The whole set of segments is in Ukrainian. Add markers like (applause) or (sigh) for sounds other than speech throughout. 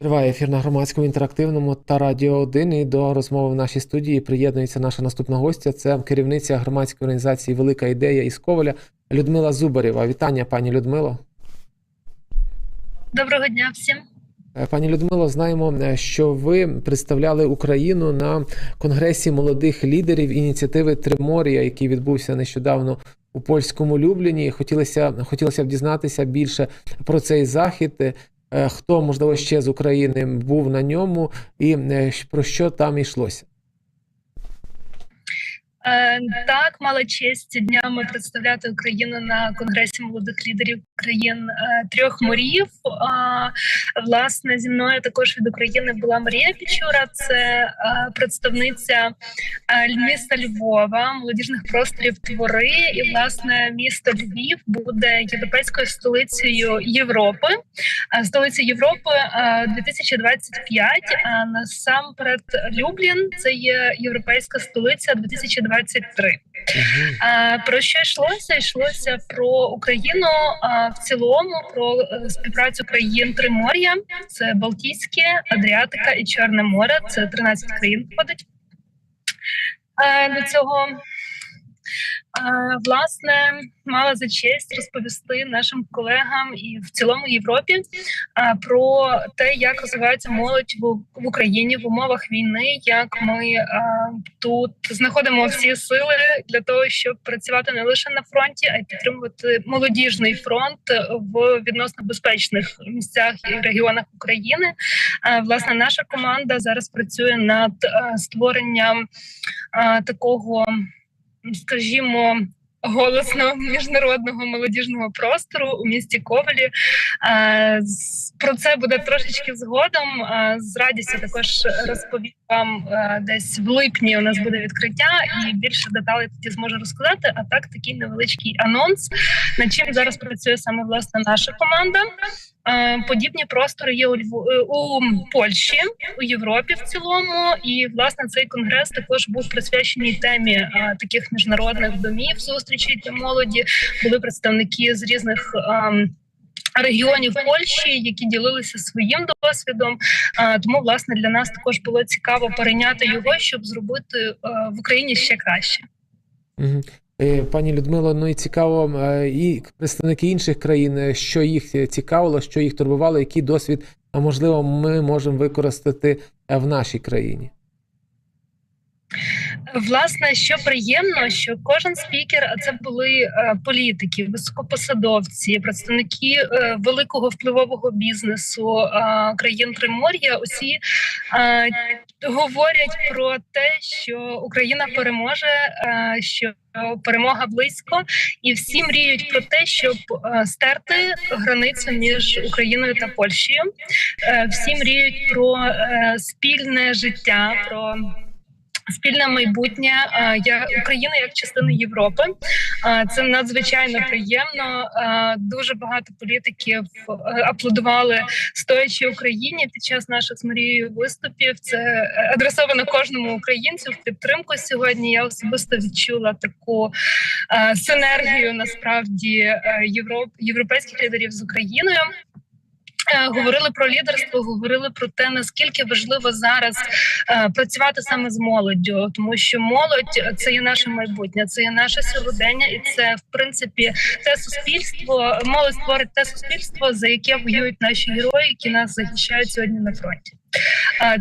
Триває ефір на громадському інтерактивному та радіо 1. І до розмови в нашій студії приєднується наша наступна гостя. Це керівниця громадської організації Велика ідея із Коваля Людмила Зубарєва. Вітання, пані Людмило. Доброго дня всім. Е, Пані Людмило, знаємо, е, що ви представляли Україну на конгресі молодих лідерів ініціативи Триморія, який відбувся нещодавно у польському Любліні. Хотілося хотілося б дізнатися більше про цей захід. Е, Хто можливо ще з України був на ньому, і е, про що там йшлося? Е, так, мала честь днями представляти Україну на конгресі молодих лідерів країн е, трьох морів. А, власне, зі мною також від України була Марія Пічура, це е, представниця е, міста Львова, молодіжних просторів твори. І власне місто Львів буде європейською столицею Європи. Е, столиця Європи е, 2025. А насамперед Люблін це є європейська столиця 2023. А, Про що йшлося? Йшлося про Україну а, в цілому, про е, співпрацю країн Тримор'я. Це Балтійське, Адріатика і Чорне море. Це 13 країн входить е, до цього. Власне, мала за честь розповісти нашим колегам і в цілому Європі про те, як розвивається молодь в, Україні в умовах війни, як ми тут знаходимо всі сили для того, щоб працювати не лише на фронті, а й підтримувати молодіжний фронт в відносно безпечних місцях і регіонах України. Власне, наша команда зараз працює над створенням такого, скажімо. Голосного міжнародного молодіжного простору у місті Ковалі Е, про це буде трошечки згодом. Е, З радістю також розповім вам е, десь в липні. У нас буде відкриття, і більше деталей тоді зможу розказати. А так такий невеличкий анонс. Над чим зараз працює саме власне наша команда. Е, Подібні простори є у Льву е, у Польщі, у Європі в цілому. І власне цей конгрес також був присвячений темі е, таких міжнародних домів зустрічей для молоді. Були представники з різних. ем, Регіонів Польщі, які ділилися своїм досвідом, тому власне для нас також було цікаво перейняти його, щоб зробити е, в Україні ще краще. Е, Пані Людмило, ну і цікаво, е, і представники інших країн, що їх цікавило, що їх турбувало, який досвід, можливо, ми можемо використати в нашій країні. Власне, що приємно, що кожен спікер, а це були е, політики, високопосадовці, представники е, великого впливового бізнесу е, країн Тримор'я, усі е, говорять про те, що Україна переможе, е, що перемога близько, і всі мріють про те, щоб е, стерти границю між Україною та Польщею. Е, всі мріють про е, спільне життя. про Спільне майбутнє я Україна як частина Європи. А, Це надзвичайно приємно. Дуже багато політиків е, аплодували стоячи Україні під час наших з Марією виступів. Це е, адресовано кожному українцю в підтримку сьогодні. Я особисто відчула таку е, синергію насправді е, європейських лідерів з Україною. Е, Говорили про лідерство, говорили про те, наскільки важливо зараз е, працювати саме з молоддю, тому що молодь це є наше майбутнє, це є наше сьогодення, і це в принципі те суспільство. Молодь створить те суспільство, за яке воюють наші герої, які нас захищають сьогодні на фронті.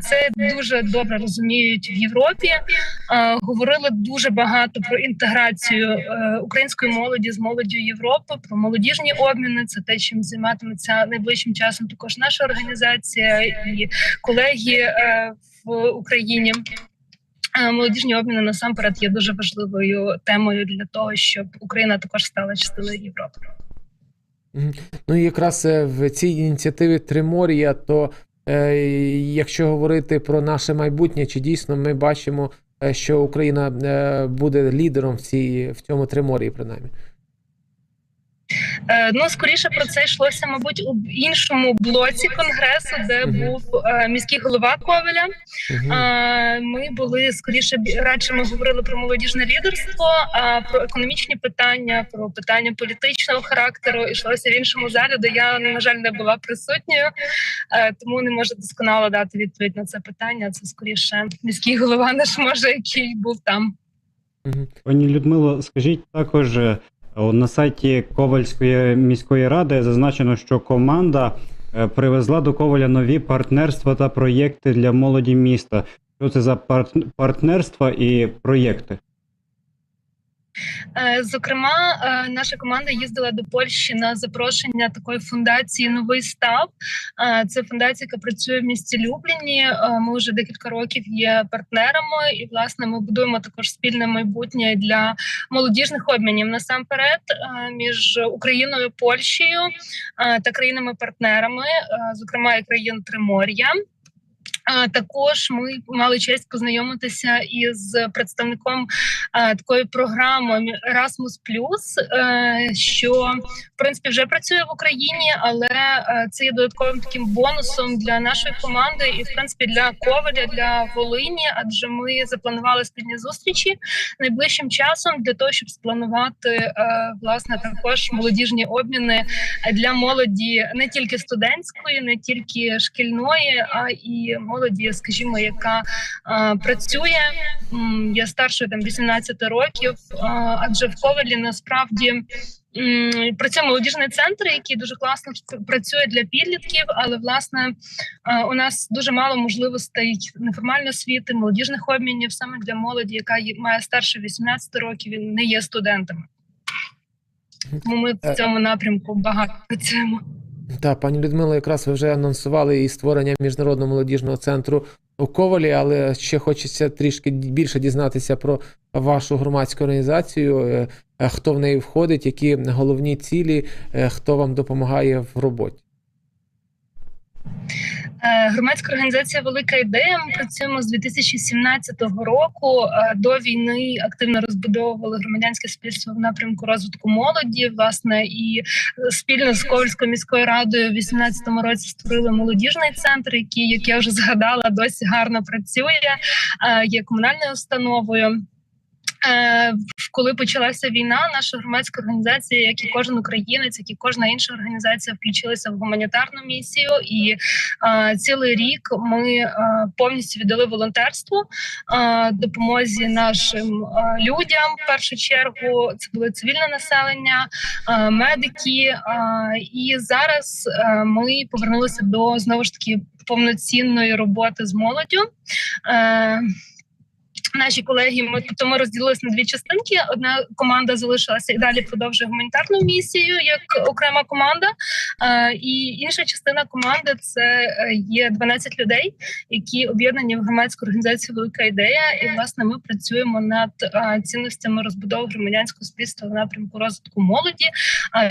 Це дуже добре розуміють в Європі. Говорили дуже багато про інтеграцію е, української молоді з молоддю Європи, про молодіжні обміни. Це те, чим займатиметься найближчим часом. Також наша організація і колеги е, в Україні. Е, Молодіжні обміни насамперед є дуже важливою темою для того, щоб Україна також стала частиною Європи. Ну і якраз в цій ініціативі Триморія, то якщо говорити про наше майбутнє, чи дійсно ми бачимо, е, що Україна е, буде лідером в цій в цьому Триморії, принаймні? Е, Ну, скоріше про це йшлося, мабуть, у іншому блоці конгресу, де був е, міський голова Ковеля. Е, Ми були скоріше радше. Ми говорили про молодіжне лідерство, а про економічні питання, про питання політичного характеру йшлося в іншому залі, де я на жаль не була присутньою, е, тому не можу досконало дати відповідь на це питання. Це скоріше міський голова наш може, який був там. Пані Людмило, скажіть також на сайті Ковальської міської ради зазначено, що команда е, привезла до Коваля нові партнерства та проєкти для молоді міста. Що це за парт- партнерства і проєкти? Е, Зокрема, е, наша команда їздила до Польщі на запрошення такої фундації Новий став. Е, Це фундація, яка працює в місті Любліні. Ми вже декілька років є партнерами, і власне ми будуємо також спільне майбутнє для молодіжних обмінів насамперед між Україною, Польщею та країнами-партнерами, зокрема і країн Тримор'я. Також ми мали честь познайомитися із представником такої програми Erasmus+, е, що в принципі вже працює в Україні, але е, це є додатковим таким бонусом для нашої команди і в принципі для Коваля, для Волині. Адже ми запланували спільні зустрічі найближчим часом для того, щоб спланувати е, власне також молодіжні обміни для молоді не тільки студентської, не тільки шкільної, а і молоді, скажімо, яка е, працює. Я старшою там 18 років, е, адже в Ковалі насправді. Працює молодіжний центр, який дуже класно працює для підлітків, але власне е, у нас дуже мало можливостей неформальної освіти, молодіжних обмінів саме для молоді, яка має старше 18 років і не є студентами. Тому ми в цьому напрямку багато працюємо. Так, пані Людмила, якраз ви вже анонсували і створення міжнародного молодіжного центру у Ковалі, але ще хочеться трішки більше дізнатися про вашу громадську організацію, е, е, хто в неї входить, які головні цілі, е, хто вам допомагає в роботі. Е, Громадська організація Велика ідея. Ми працюємо з 2017 року. Е, До війни активно розбудовували громадянське суспільство в напрямку розвитку молоді. Власне, і спільно з Ковальською міською радою в 2018 році створили молодіжний центр, який, як я вже згадала, досі гарно працює. е, Є комунальною установою. Коли почалася війна, наша громадська організація, як і кожен українець, як і кожна інша організація, включилися в гуманітарну місію. І е, цілий рік ми е, повністю віддали волонтерству е, допомозі нашим е, людям. В першу чергу це було цивільне населення, е, медики. Е, і зараз е, ми повернулися до знову ж таки повноцінної роботи з молоддю. Е, Наші колеги, ми тобто ми розділилися на дві частинки. Одна команда залишилася і далі продовжує гуманітарну місію як окрема команда. Е, і інша частина команди це е, є 12 людей, які об'єднані в громадську організацію Велика ідея. І власне ми працюємо над е, цінностями розбудови громадянського суспільства в напрямку розвитку молоді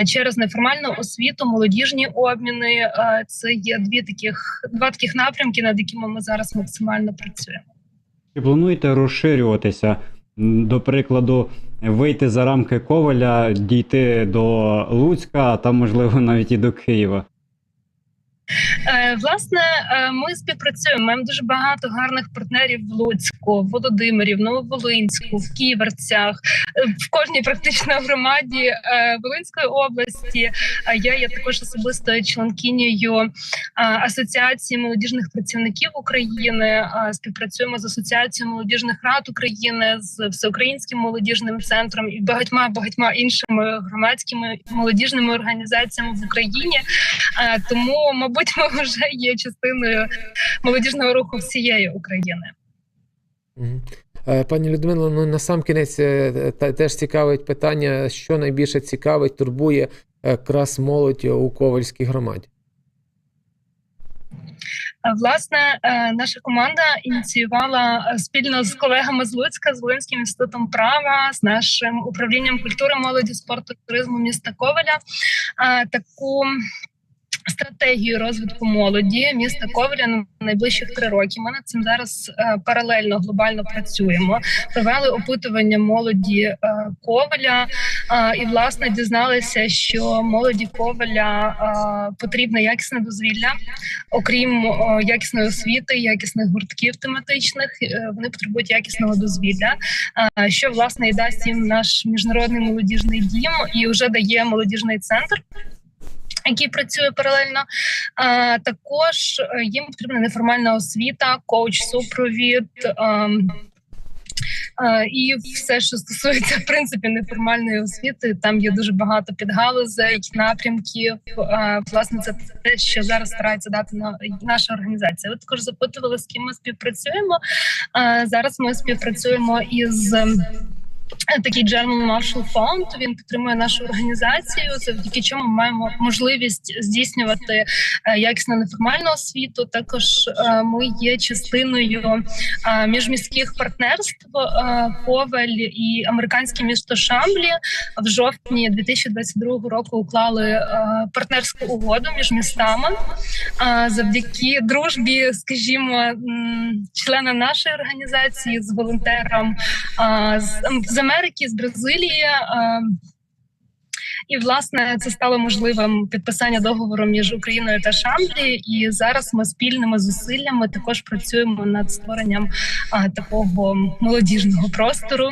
через неформальну освіту, молодіжні обміни. Це є дві таких два таких напрямки, над якими ми зараз максимально працюємо. Чи плануєте розширюватися? До прикладу, вийти за рамки Коваля, дійти до Луцька, а там, можливо, навіть і до Києва. Е, Власне, е, ми співпрацюємо. Маємо дуже багато гарних партнерів в Луцьку, в Володимирі, в Нововолинську, в Ківерцях, е, в кожній практично громаді Волинської області. А я є також особистою членкинею асоціації молодіжних працівників України. Співпрацюємо з асоціацією молодіжних рад України з всеукраїнським молодіжним центром і багатьма багатьма іншими громадськими молодіжними організаціями в Україні. Тому, мабуть, ми вже є частиною молодіжного руху всієї України. Е, Пані Людмило, ну на сам кінець е, теж цікавить питання, що найбільше цікавить, турбує е, якраз молодь у Ковальській громаді. Власне, наша команда ініціювала спільно з колегами з Луцька, з Волинським інститутом права, з нашим управлінням культури, молоді, спорту туризму міста Коваля е, таку. Стратегію розвитку молоді міста Ковеля на найближчих три роки. Ми над цим зараз е, паралельно глобально працюємо. Провели опитування молоді е, Ковеля е, і власне дізналися, що молоді Ковеля потрібне якісне дозвілля, окрім якісної освіти, якісних гуртків тематичних. Вони потребують якісного дозвілля, що власне і дасть їм наш міжнародний молодіжний дім і вже дає молодіжний центр. Який працює паралельно, а, також е, їм потрібна неформальна освіта, коуч, супровід е, і все, що стосується в принципі неформальної освіти. Там є дуже багато підгалузей, напрямків. Е, Власне, це те, що зараз старається дати на наша організація. Ви також запитували, з ким ми співпрацюємо. Е, Зараз ми співпрацюємо із. Ем, Такий German Marshall Fund, він підтримує нашу організацію, завдяки чому ми маємо можливість здійснювати е, якісну неформальну освіту. Також е, ми є частиною е, міжміських партнерств е, Ковель і американське місто Шамблі в жовтні 2022 року уклали е, партнерську угоду між містами. Е, Завдяки дружбі, скажімо, члена нашої організації з волонтером з, з Америки, з Бразилії. а, І власне це стало можливим підписання договору між Україною та Шамблі. І зараз ми спільними зусиллями також працюємо над створенням а, такого молодіжного простору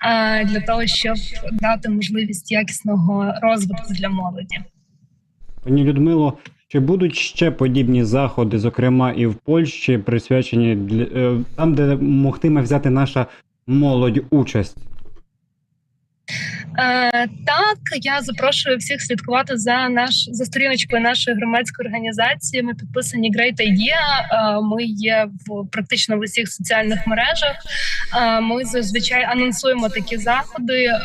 а, для того, щоб дати можливість якісного розвитку для молоді. Пані Людмило, чи будуть ще подібні заходи, зокрема і в Польщі, присвячені е, там, де могтиме взяти наша молодь участь? Е, так, я запрошую всіх слідкувати за наш за сторіночкою нашої громадської організації. Ми підписані Great Idea. Е, ми є в практично в усіх соціальних мережах. Е, ми зазвичай анонсуємо такі заходи, е,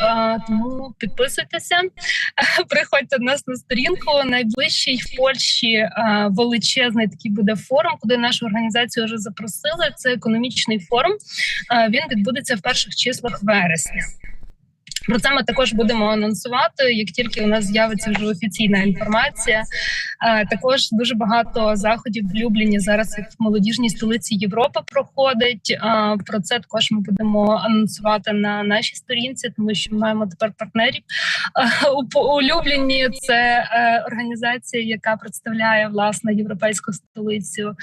тому підписуйтеся, (laughs) приходьте до нас на сторінку. Найближчий в Польщі е, величезний такий буде форум, куди нашу організацію вже запросили. Це економічний форум. Е, Він відбудеться в перших числах вересня. Про це ми також будемо анонсувати, як тільки у нас з'явиться вже офіційна інформація. Е, Також дуже багато заходів в Любліні зараз в молодіжній столиці Європи проходить. Е, Про це також ми будемо анонсувати на нашій сторінці, тому що ми маємо тепер партнерів Е, у Любліні. Це організація, яка представляє власне європейську столицю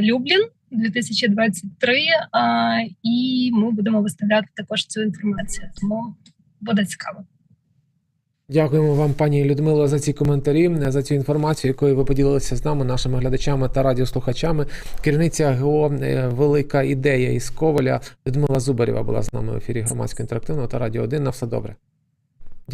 Люблін. 2023, а, і ми будемо виставляти також цю інформацію. Тому буде цікаво. Дякуємо вам, пані Людмило, за ці коментарі, за цю інформацію, якою ви поділилися з нами, нашими глядачами та радіослухачами. Керівниця ГО е, Велика ідея із Коваля Людмила Зубарєва була з нами в ефірі громадського інтерактивного та радіо 1. На все добре.